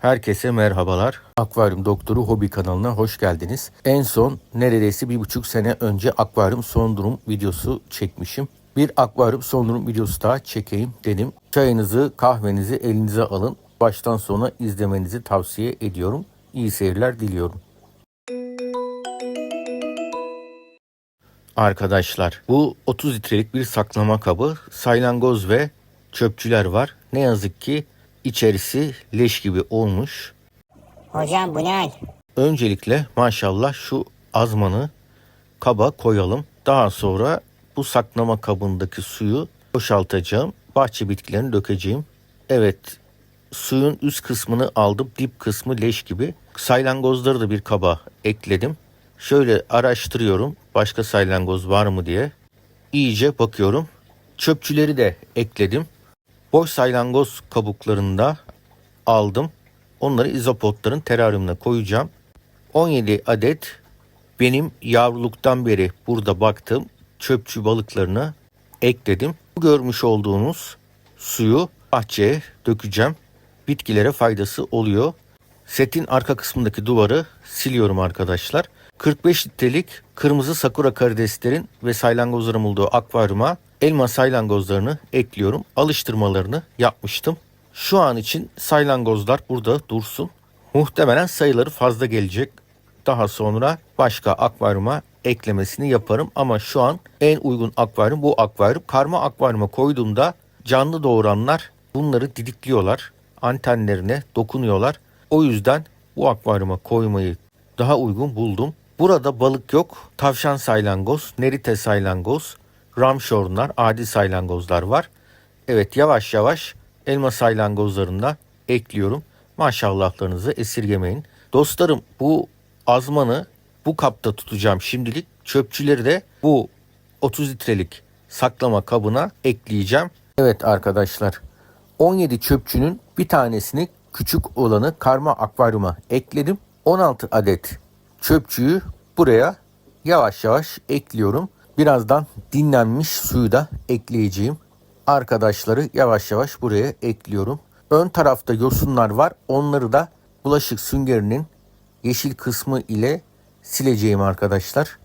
Herkese merhabalar. Akvaryum Doktoru Hobi kanalına hoş geldiniz. En son neredeyse bir buçuk sene önce akvaryum son durum videosu çekmişim. Bir akvaryum son durum videosu daha çekeyim dedim. Çayınızı, kahvenizi elinize alın. Baştan sona izlemenizi tavsiye ediyorum. İyi seyirler diliyorum. Arkadaşlar bu 30 litrelik bir saklama kabı. Saylangoz ve çöpçüler var. Ne yazık ki içerisi leş gibi olmuş. Hocam bu ne hal? Öncelikle maşallah şu azmanı kaba koyalım. Daha sonra bu saklama kabındaki suyu boşaltacağım. Bahçe bitkilerini dökeceğim. Evet suyun üst kısmını aldım. Dip kısmı leş gibi. Saylangozları da bir kaba ekledim. Şöyle araştırıyorum başka saylangoz var mı diye. İyice bakıyorum. Çöpçüleri de ekledim. Boş saylangoz kabuklarında aldım. Onları izopotların teraryumuna koyacağım. 17 adet benim yavruluktan beri burada baktığım çöpçü balıklarına ekledim. Bu görmüş olduğunuz suyu bahçeye dökeceğim. Bitkilere faydası oluyor. Setin arka kısmındaki duvarı siliyorum arkadaşlar. 45 litrelik kırmızı sakura karideslerin ve saylangozların olduğu akvaryuma elma saylangozlarını ekliyorum. Alıştırmalarını yapmıştım. Şu an için saylangozlar burada dursun. Muhtemelen sayıları fazla gelecek. Daha sonra başka akvaryuma eklemesini yaparım ama şu an en uygun akvaryum bu akvaryum. Karma akvaryuma koyduğumda canlı doğuranlar bunları didikliyorlar. Antenlerine dokunuyorlar. O yüzden bu akvaryuma koymayı daha uygun buldum. Burada balık yok. Tavşan saylangoz, nerite saylangoz, ramşornlar, adi saylangozlar var. Evet yavaş yavaş elma saylangozlarını ekliyorum. Maşallahlarınızı esirgemeyin. Dostlarım bu azmanı bu kapta tutacağım şimdilik. Çöpçüleri de bu 30 litrelik saklama kabına ekleyeceğim. Evet arkadaşlar 17 çöpçünün bir tanesini küçük olanı karma akvaryuma ekledim. 16 adet çöpçüyü buraya yavaş yavaş ekliyorum. Birazdan dinlenmiş suyu da ekleyeceğim. Arkadaşları yavaş yavaş buraya ekliyorum. Ön tarafta yosunlar var. Onları da bulaşık süngerinin yeşil kısmı ile sileceğim arkadaşlar.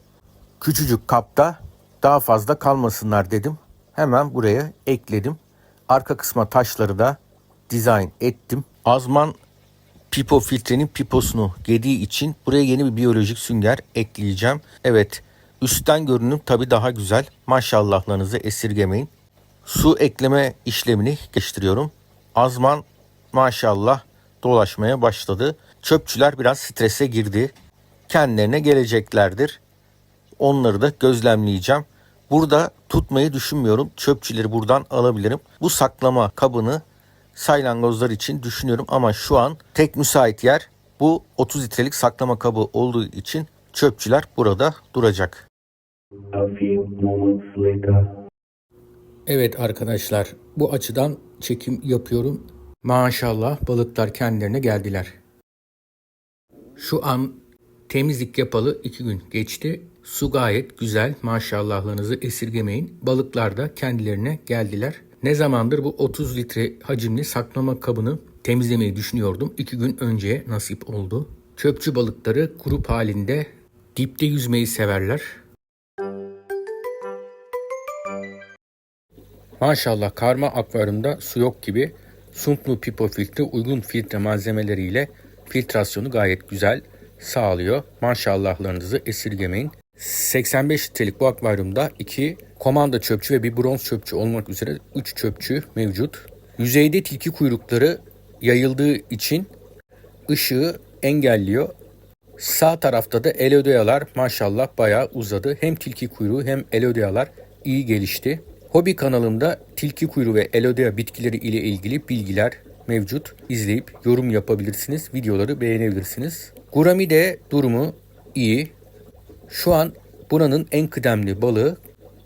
Küçücük kapta daha fazla kalmasınlar dedim. Hemen buraya ekledim. Arka kısma taşları da dizayn ettim. Azman pipo filtrenin piposunu yediği için buraya yeni bir biyolojik sünger ekleyeceğim. Evet üstten görünüm tabi daha güzel. Maşallahlarınızı esirgemeyin. Su ekleme işlemini geçtiriyorum. Azman maşallah dolaşmaya başladı. Çöpçüler biraz strese girdi. Kendilerine geleceklerdir. Onları da gözlemleyeceğim. Burada tutmayı düşünmüyorum. Çöpçüleri buradan alabilirim. Bu saklama kabını saylangozlar için düşünüyorum ama şu an tek müsait yer bu 30 litrelik saklama kabı olduğu için çöpçüler burada duracak. Evet arkadaşlar bu açıdan çekim yapıyorum. Maşallah balıklar kendilerine geldiler. Şu an temizlik yapalı iki gün geçti. Su gayet güzel maşallahlarınızı esirgemeyin. Balıklar da kendilerine geldiler. Ne zamandır bu 30 litre hacimli saklama kabını temizlemeyi düşünüyordum. İki gün önce nasip oldu. Çöpçü balıkları grup halinde dipte yüzmeyi severler. Maşallah karma akvaryumda su yok gibi Sumplu Pipo filtre uygun filtre malzemeleriyle filtrasyonu gayet güzel sağlıyor. Maşallahlarınızı esirgemeyin. 85 litrelik bu akvaryumda 2 komanda çöpçü ve bir bronz çöpçü olmak üzere 3 çöpçü mevcut. Yüzeyde tilki kuyrukları yayıldığı için ışığı engelliyor. Sağ tarafta da elodeyalar maşallah bayağı uzadı. Hem tilki kuyruğu hem elodeyalar iyi gelişti. Hobi kanalımda tilki kuyruğu ve elodea bitkileri ile ilgili bilgiler mevcut. İzleyip yorum yapabilirsiniz. Videoları beğenebilirsiniz. Gurami de durumu iyi. Şu an buranın en kıdemli balığı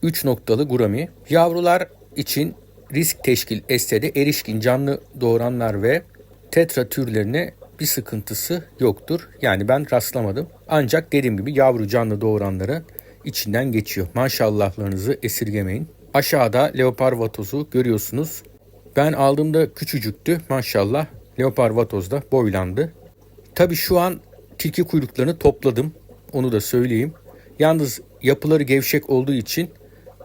3 noktalı gurami. Yavrular için risk teşkil etse de erişkin canlı doğuranlar ve tetra türlerine bir sıkıntısı yoktur. Yani ben rastlamadım. Ancak dediğim gibi yavru canlı doğuranların içinden geçiyor. Maşallahlarınızı esirgemeyin. Aşağıda leopar vatozu görüyorsunuz. Ben aldığımda küçücüktü maşallah. leopar vatoz da boylandı. Tabi şu an tilki kuyruklarını topladım. Onu da söyleyeyim. Yalnız yapıları gevşek olduğu için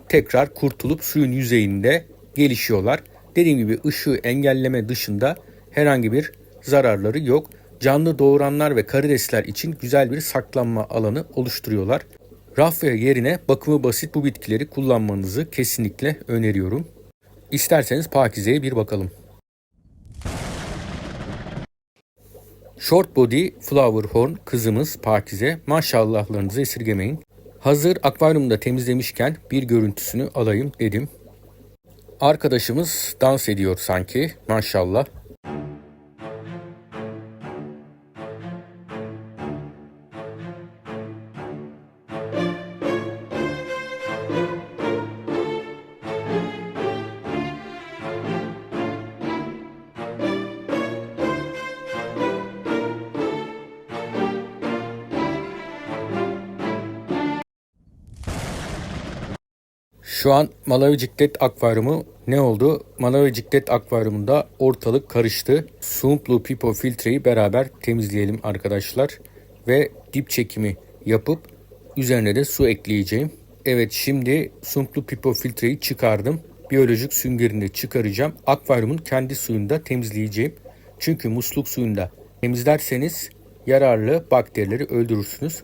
tekrar kurtulup suyun yüzeyinde gelişiyorlar. Dediğim gibi ışığı engelleme dışında herhangi bir zararları yok. Canlı doğuranlar ve karidesler için güzel bir saklanma alanı oluşturuyorlar. Rafya yerine bakımı basit bu bitkileri kullanmanızı kesinlikle öneriyorum. İsterseniz Pakize'ye bir bakalım. Short Body Flower Horn kızımız Pakize. Maşallahlarınızı esirgemeyin. Hazır akvaryumda temizlemişken bir görüntüsünü alayım dedim. Arkadaşımız dans ediyor sanki. Maşallah. Şu an Malawi Ciklet Akvaryumu ne oldu? Malawi Ciklet Akvaryumunda ortalık karıştı. Sumplu Pipo filtreyi beraber temizleyelim arkadaşlar. Ve dip çekimi yapıp üzerine de su ekleyeceğim. Evet şimdi Sumplu Pipo filtreyi çıkardım. Biyolojik süngerini çıkaracağım. Akvaryumun kendi suyunda temizleyeceğim. Çünkü musluk suyunda temizlerseniz yararlı bakterileri öldürürsünüz.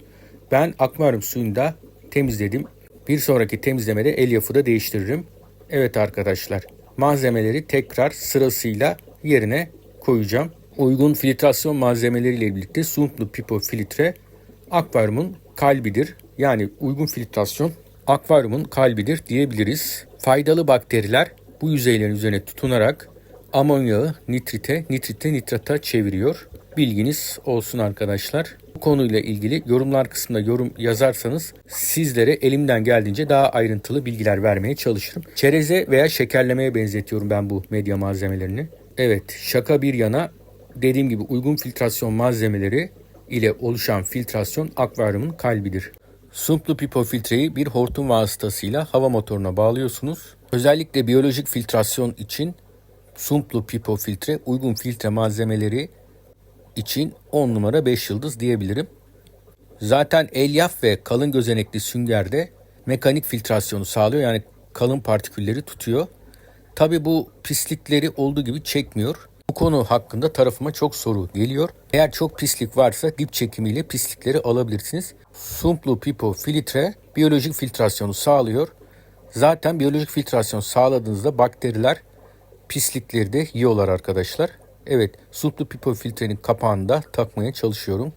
Ben akvaryum suyunda temizledim. Bir sonraki temizlemede elyafı da değiştiririm. Evet arkadaşlar malzemeleri tekrar sırasıyla yerine koyacağım. Uygun filtrasyon malzemeleriyle birlikte Sumplu Pipo filtre akvaryumun kalbidir. Yani uygun filtrasyon akvaryumun kalbidir diyebiliriz. Faydalı bakteriler bu yüzeylerin üzerine tutunarak amonyağı nitrite, nitrite nitrata çeviriyor. Bilginiz olsun arkadaşlar. Konuyla ilgili yorumlar kısmında yorum yazarsanız sizlere elimden geldiğince daha ayrıntılı bilgiler vermeye çalışırım. Çereze veya şekerlemeye benzetiyorum ben bu medya malzemelerini. Evet şaka bir yana dediğim gibi uygun filtrasyon malzemeleri ile oluşan filtrasyon akvaryumun kalbidir. Sumplu pipo filtreyi bir hortum vasıtasıyla hava motoruna bağlıyorsunuz. Özellikle biyolojik filtrasyon için Sumplu pipo filtre uygun filtre malzemeleri için 10 numara 5 yıldız diyebilirim. Zaten elyaf ve kalın gözenekli süngerde mekanik filtrasyonu sağlıyor. Yani kalın partikülleri tutuyor. Tabi bu pislikleri olduğu gibi çekmiyor. Bu konu hakkında tarafıma çok soru geliyor. Eğer çok pislik varsa dip çekimiyle pislikleri alabilirsiniz. Sumplu Pipo filtre biyolojik filtrasyonu sağlıyor. Zaten biyolojik filtrasyon sağladığınızda bakteriler pislikleri de yiyorlar arkadaşlar. Evet, Sumplu Pipo filtrenin kapağını da takmaya çalışıyorum.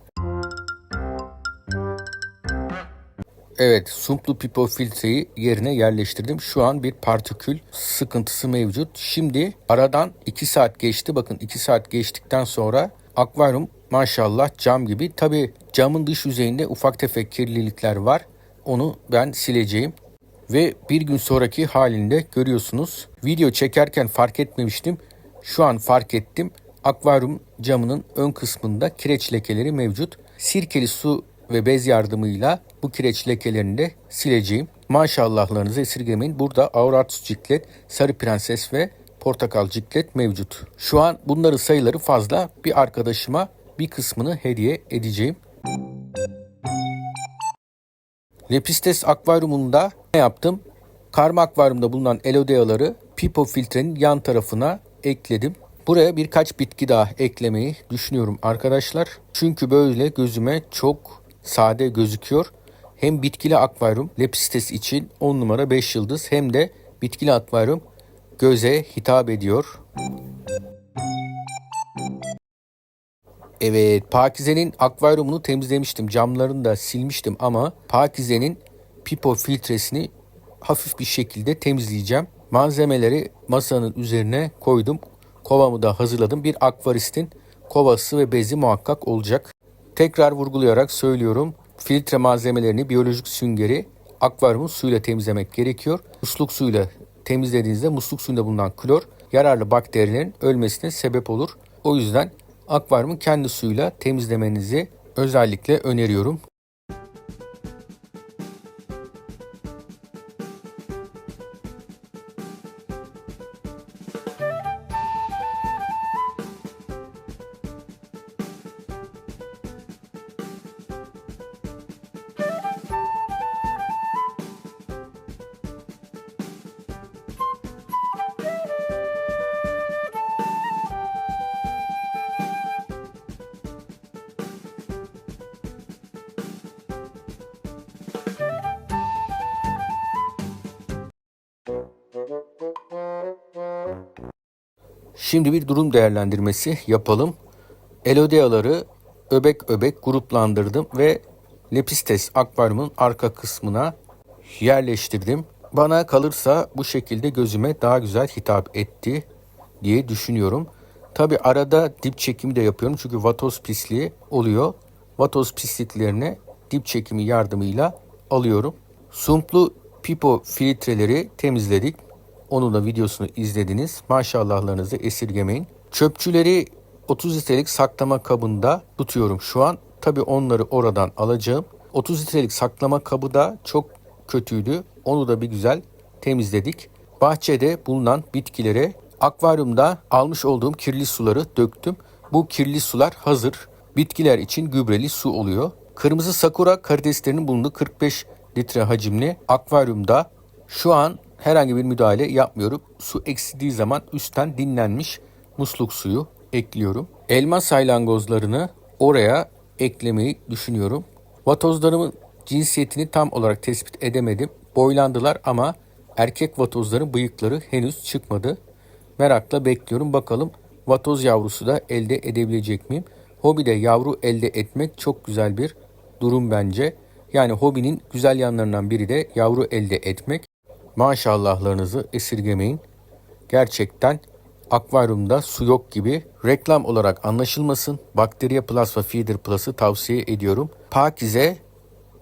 Evet, Sumplu Pipo filtreyi yerine yerleştirdim. Şu an bir partikül sıkıntısı mevcut. Şimdi aradan 2 saat geçti. Bakın 2 saat geçtikten sonra akvaryum maşallah cam gibi. Tabi camın dış yüzeyinde ufak tefek kirlilikler var. Onu ben sileceğim. Ve bir gün sonraki halinde görüyorsunuz. Video çekerken fark etmemiştim. Şu an fark ettim. Akvaryum camının ön kısmında kireç lekeleri mevcut. Sirkeli su ve bez yardımıyla bu kireç lekelerini de sileceğim. Maşallahlarınızı esirgemeyin. Burada Auratus ciklet, Sarı Prenses ve Portakal ciklet mevcut. Şu an bunların sayıları fazla. Bir arkadaşıma bir kısmını hediye edeceğim. Lepistes akvaryumunda ne yaptım? Karma akvaryumda bulunan elodeaları pipo filtrenin yan tarafına ekledim. Buraya birkaç bitki daha eklemeyi düşünüyorum arkadaşlar. Çünkü böyle gözüme çok sade gözüküyor. Hem bitkili akvaryum Lepistes için 10 numara 5 yıldız hem de bitkili akvaryum göze hitap ediyor. Evet, Pakize'nin akvaryumunu temizlemiştim. Camlarını da silmiştim ama Pakize'nin pipo filtresini hafif bir şekilde temizleyeceğim. Malzemeleri masanın üzerine koydum. Kovamı da hazırladım. Bir akvaristin kovası ve bezi muhakkak olacak. Tekrar vurgulayarak söylüyorum. Filtre malzemelerini biyolojik süngeri akvaryumun suyla temizlemek gerekiyor. Musluk suyla temizlediğinizde musluk suyunda bulunan klor yararlı bakterilerin ölmesine sebep olur. O yüzden akvaryumun kendi suyuyla temizlemenizi özellikle öneriyorum. Şimdi bir durum değerlendirmesi yapalım. Elodeaları öbek öbek gruplandırdım ve Lepistes akvaryumun arka kısmına yerleştirdim. Bana kalırsa bu şekilde gözüme daha güzel hitap etti diye düşünüyorum. Tabi arada dip çekimi de yapıyorum çünkü vatoz pisliği oluyor. Vatoz pisliklerine dip çekimi yardımıyla alıyorum. Sumplu pipo filtreleri temizledik. Onun da videosunu izlediniz. Maşallahlarınızı esirgemeyin. Çöpçüleri 30 litrelik saklama kabında tutuyorum şu an. Tabi onları oradan alacağım. 30 litrelik saklama kabı da çok kötüydü. Onu da bir güzel temizledik. Bahçede bulunan bitkilere akvaryumda almış olduğum kirli suları döktüm. Bu kirli sular hazır. Bitkiler için gübreli su oluyor. Kırmızı sakura karideslerinin bulunduğu 45 litre hacimli akvaryumda şu an herhangi bir müdahale yapmıyorum. Su eksildiği zaman üstten dinlenmiş musluk suyu ekliyorum. Elma saylangozlarını oraya eklemeyi düşünüyorum. Vatozlarımın cinsiyetini tam olarak tespit edemedim. Boylandılar ama erkek vatozların bıyıkları henüz çıkmadı. Merakla bekliyorum bakalım vatoz yavrusu da elde edebilecek miyim? Hobide yavru elde etmek çok güzel bir durum bence. Yani hobinin güzel yanlarından biri de yavru elde etmek. Maşallahlarınızı esirgemeyin. Gerçekten akvaryumda su yok gibi reklam olarak anlaşılmasın. Bakteriya Plus ve Feeder Plus'ı tavsiye ediyorum. Pakize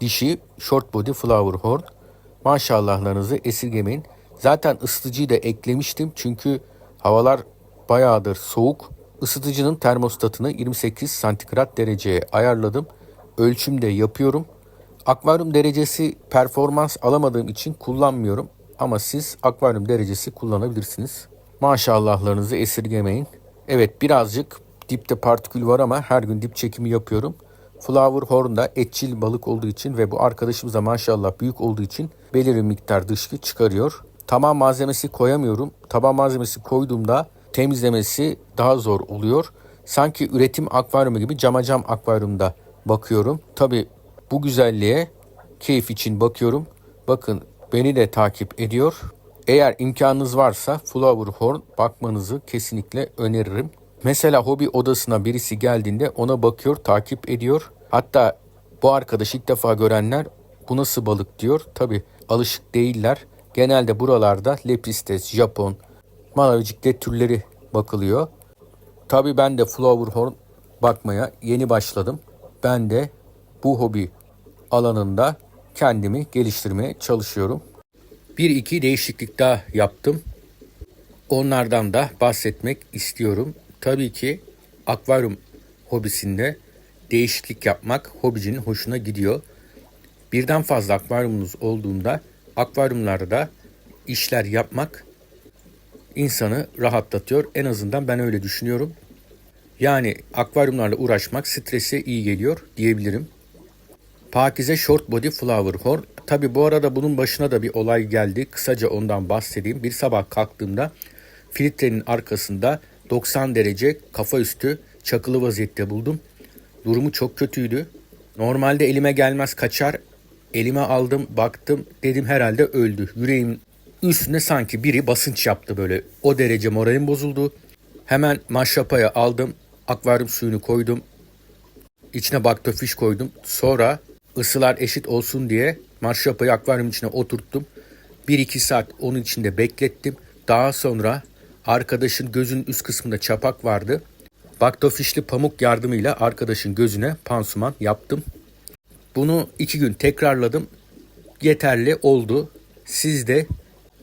dişi short body flower horn. Maşallahlarınızı esirgemeyin. Zaten ısıtıcıyı da eklemiştim çünkü havalar bayağıdır soğuk. Isıtıcının termostatını 28 santigrat dereceye ayarladım. Ölçüm de yapıyorum. Akvaryum derecesi performans alamadığım için kullanmıyorum. Ama siz akvaryum derecesi kullanabilirsiniz. Maşallahlarınızı esirgemeyin. Evet birazcık dipte partikül var ama her gün dip çekimi yapıyorum. Flower horn da etçil balık olduğu için ve bu arkadaşımız da maşallah büyük olduğu için belirli miktar dışkı çıkarıyor. Tamam malzemesi koyamıyorum. Taban malzemesi koyduğumda temizlemesi daha zor oluyor. Sanki üretim akvaryumu gibi cama cam akvaryumda bakıyorum. Tabi bu güzelliğe keyif için bakıyorum. Bakın beni de takip ediyor. Eğer imkanınız varsa Flower Horn bakmanızı kesinlikle öneririm. Mesela hobi odasına birisi geldiğinde ona bakıyor, takip ediyor. Hatta bu arkadaş ilk defa görenler bu nasıl balık diyor. Tabi alışık değiller. Genelde buralarda Lepistes, Japon, Malavicik'te türleri bakılıyor. Tabi ben de Flower Horn bakmaya yeni başladım. Ben de bu hobi alanında kendimi geliştirmeye çalışıyorum. Bir iki değişiklik daha yaptım. Onlardan da bahsetmek istiyorum. Tabii ki akvaryum hobisinde değişiklik yapmak hobicinin hoşuna gidiyor. Birden fazla akvaryumunuz olduğunda akvaryumlarda işler yapmak insanı rahatlatıyor. En azından ben öyle düşünüyorum. Yani akvaryumlarla uğraşmak strese iyi geliyor diyebilirim. Pakize Short Body Flower Horn. Tabi bu arada bunun başına da bir olay geldi. Kısaca ondan bahsedeyim. Bir sabah kalktığımda filtrenin arkasında 90 derece kafa üstü çakılı vaziyette buldum. Durumu çok kötüydü. Normalde elime gelmez kaçar. Elime aldım baktım dedim herhalde öldü. Yüreğim üstüne sanki biri basınç yaptı böyle. O derece moralim bozuldu. Hemen maşrapaya aldım. Akvaryum suyunu koydum. İçine baktofiş koydum. Sonra ısılar eşit olsun diye maşrapayı akvaryum içine oturttum. 1-2 saat onun içinde beklettim. Daha sonra arkadaşın gözünün üst kısmında çapak vardı. Baktofişli pamuk yardımıyla arkadaşın gözüne pansuman yaptım. Bunu iki gün tekrarladım. Yeterli oldu. Siz de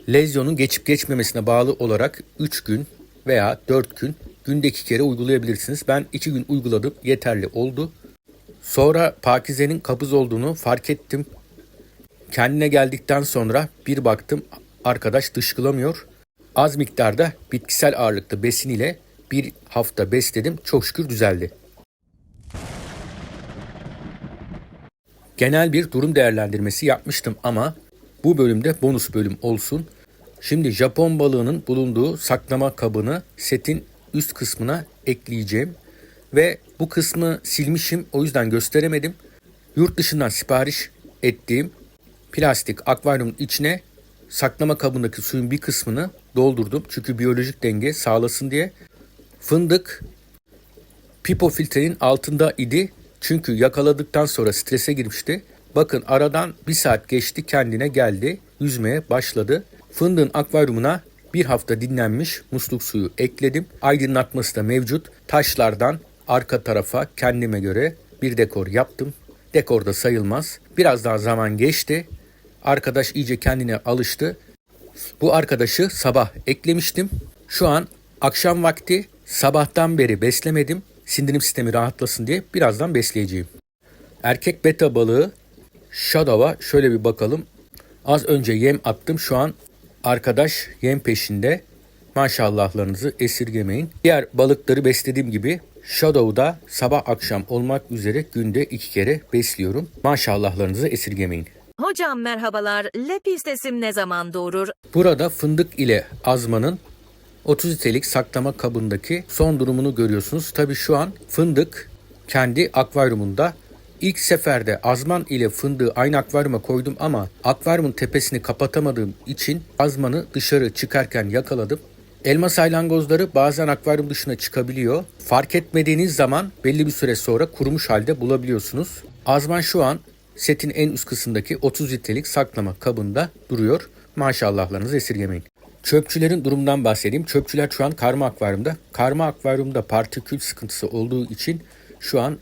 lezyonun geçip geçmemesine bağlı olarak 3 gün veya 4 gün günde 2 kere uygulayabilirsiniz. Ben 2 gün uyguladım. Yeterli oldu. Sonra Pakize'nin kabız olduğunu fark ettim. Kendine geldikten sonra bir baktım arkadaş dışkılamıyor. Az miktarda bitkisel ağırlıklı besin ile bir hafta besledim. Çok şükür düzeldi. Genel bir durum değerlendirmesi yapmıştım ama bu bölümde bonus bölüm olsun. Şimdi Japon balığının bulunduğu saklama kabını setin üst kısmına ekleyeceğim. Ve bu kısmı silmişim o yüzden gösteremedim. Yurt dışından sipariş ettiğim plastik akvaryumun içine saklama kabındaki suyun bir kısmını doldurdum. Çünkü biyolojik denge sağlasın diye. Fındık pipo filtrenin altında idi. Çünkü yakaladıktan sonra strese girmişti. Bakın aradan bir saat geçti kendine geldi. Yüzmeye başladı. Fındığın akvaryumuna bir hafta dinlenmiş musluk suyu ekledim. Aydınlatması da mevcut. Taşlardan arka tarafa kendime göre bir dekor yaptım. Dekor da sayılmaz. Biraz daha zaman geçti. Arkadaş iyice kendine alıştı. Bu arkadaşı sabah eklemiştim. Şu an akşam vakti sabahtan beri beslemedim. Sindirim sistemi rahatlasın diye birazdan besleyeceğim. Erkek beta balığı Shadow'a şöyle bir bakalım. Az önce yem attım. Şu an arkadaş yem peşinde. Maşallahlarınızı esirgemeyin. Diğer balıkları beslediğim gibi Shadow'da sabah akşam olmak üzere günde iki kere besliyorum. Maşallahlarınızı esirgemeyin. Hocam merhabalar. Lepistesim ne zaman doğurur? Burada fındık ile azmanın 30 litrelik saklama kabındaki son durumunu görüyorsunuz. Tabi şu an fındık kendi akvaryumunda. İlk seferde azman ile fındığı aynı akvaryuma koydum ama akvaryumun tepesini kapatamadığım için azmanı dışarı çıkarken yakaladım. Elma saylangozları bazen akvaryum dışına çıkabiliyor. Fark etmediğiniz zaman belli bir süre sonra kurumuş halde bulabiliyorsunuz. Azman şu an setin en üst kısımdaki 30 litrelik saklama kabında duruyor. Maşallahlarınızı esirgemeyin. Çöpçülerin durumundan bahsedeyim. Çöpçüler şu an karma akvaryumda. Karma akvaryumda partikül sıkıntısı olduğu için şu an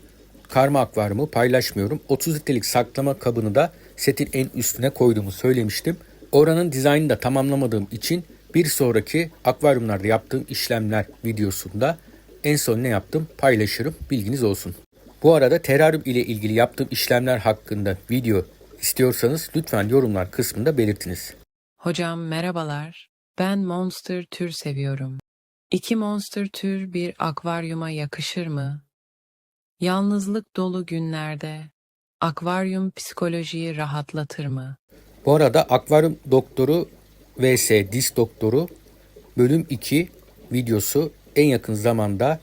karma akvaryumu paylaşmıyorum. 30 litrelik saklama kabını da setin en üstüne koyduğumu söylemiştim. Oranın dizaynını da tamamlamadığım için bir sonraki akvaryumlarda yaptığım işlemler videosunda en son ne yaptım paylaşırım. Bilginiz olsun. Bu arada teraryum ile ilgili yaptığım işlemler hakkında video istiyorsanız lütfen yorumlar kısmında belirtiniz. Hocam merhabalar. Ben monster tür seviyorum. İki monster tür bir akvaryuma yakışır mı? Yalnızlık dolu günlerde akvaryum psikolojiyi rahatlatır mı? Bu arada Akvaryum Doktoru vs Dis Doktoru bölüm 2 videosu en yakın zamanda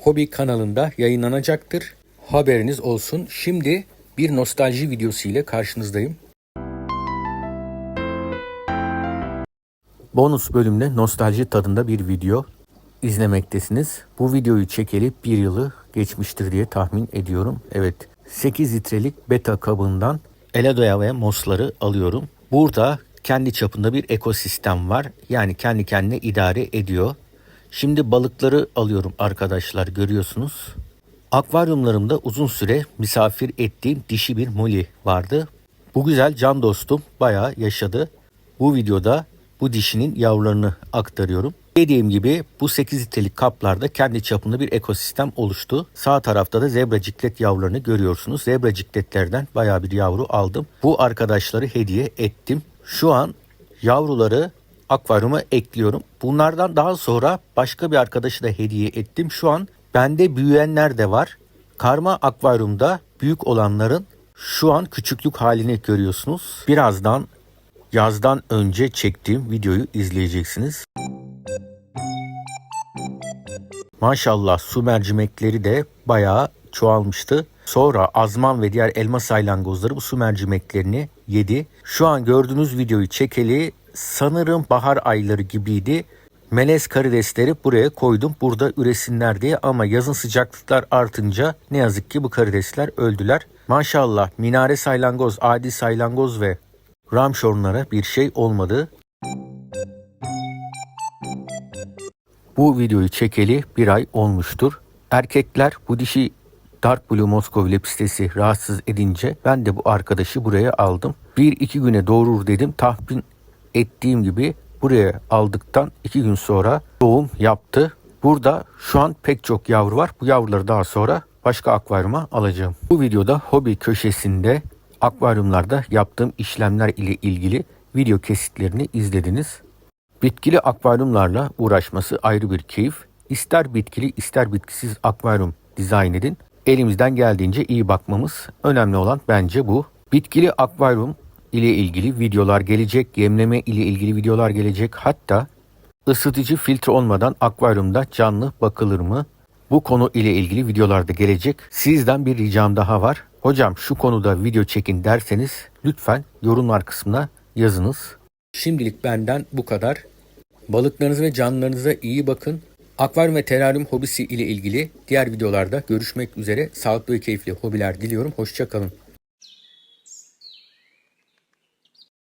Hobi kanalında yayınlanacaktır. Haberiniz olsun. Şimdi bir nostalji videosu ile karşınızdayım. Bonus bölümde nostalji tadında bir video izlemektesiniz. Bu videoyu çekeli bir yılı geçmiştir diye tahmin ediyorum. Evet 8 litrelik beta kabından Eladoya ve Mos'ları alıyorum. Burada kendi çapında bir ekosistem var. Yani kendi kendine idare ediyor. Şimdi balıkları alıyorum arkadaşlar görüyorsunuz. Akvaryumlarımda uzun süre misafir ettiğim dişi bir moli vardı. Bu güzel can dostum bayağı yaşadı. Bu videoda bu dişinin yavrularını aktarıyorum. Dediğim gibi bu 8 litrelik kaplarda kendi çapında bir ekosistem oluştu. Sağ tarafta da zebra ciklet yavrularını görüyorsunuz. Zebra cikletlerden bayağı bir yavru aldım. Bu arkadaşları hediye ettim. Şu an yavruları akvaryuma ekliyorum. Bunlardan daha sonra başka bir arkadaşı da hediye ettim. Şu an bende büyüyenler de var. Karma akvaryumda büyük olanların şu an küçüklük halini görüyorsunuz. Birazdan yazdan önce çektiğim videoyu izleyeceksiniz. Maşallah su mercimekleri de bayağı çoğalmıştı. Sonra azman ve diğer elma saylangozları bu su mercimeklerini yedi. Şu an gördüğünüz videoyu çekeli sanırım bahar ayları gibiydi. Melez karidesleri buraya koydum burada üresinler diye ama yazın sıcaklıklar artınca ne yazık ki bu karidesler öldüler. Maşallah minare saylangoz, adi saylangoz ve ramşornlara bir şey olmadı. Bu videoyu çekeli bir ay olmuştur. Erkekler bu dişi Dark Blue Moskov lepistesi rahatsız edince ben de bu arkadaşı buraya aldım. Bir iki güne doğurur dedim. Tahmin ettiğim gibi buraya aldıktan iki gün sonra doğum yaptı. Burada şu an pek çok yavru var. Bu yavruları daha sonra başka akvaryuma alacağım. Bu videoda hobi köşesinde akvaryumlarda yaptığım işlemler ile ilgili video kesitlerini izlediniz. Bitkili akvaryumlarla uğraşması ayrı bir keyif. İster bitkili ister bitkisiz akvaryum dizayn edin. Elimizden geldiğince iyi bakmamız önemli olan bence bu. Bitkili akvaryum ile ilgili videolar gelecek, yemleme ile ilgili videolar gelecek. Hatta ısıtıcı filtre olmadan akvaryumda canlı bakılır mı? Bu konu ile ilgili videolarda gelecek. Sizden bir ricam daha var. Hocam şu konuda video çekin derseniz lütfen yorumlar kısmına yazınız. Şimdilik benden bu kadar. Balıklarınıza ve canlılarınıza iyi bakın. Akvaryum ve teraryum hobisi ile ilgili diğer videolarda görüşmek üzere. Sağlıklı ve keyifli hobiler diliyorum. Hoşçakalın.